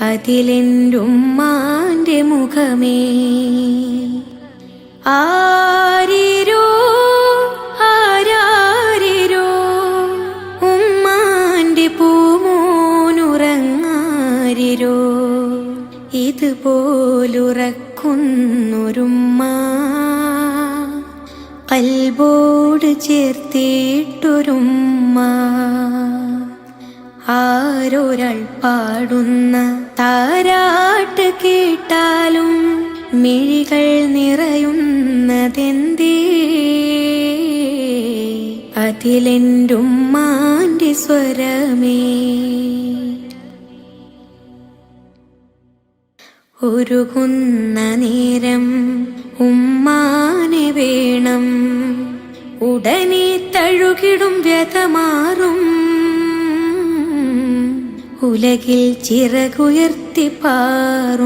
അതിലെന്റുമ്മാന്റെ മുഖമേ. ആരിരോ ആരാരിരോ ഉമ്മാന്റെ പൂമോനുറങ്ങാരിരോ. ഇതുപോലുറക്കുന്നൊരുമ്മ കൽബോട് ചേർത്തിട്ടൊരുമ്മ. ആരൊരാൾ പാടുന്ന താരാട്ട് കേട്ടാലും മിഴികൾ നിറയുന്നതെന്തേ? അതിലെന്റുമ്മാന്റെ സ്വരമേ. ഒരുകുന്ന നേരം ഉമ്മാനെ വേണം. ഉടനെ തഴുകിടും വ്യതമാറും. ഉലകിൽ ചിറകുയർത്തി പാറും.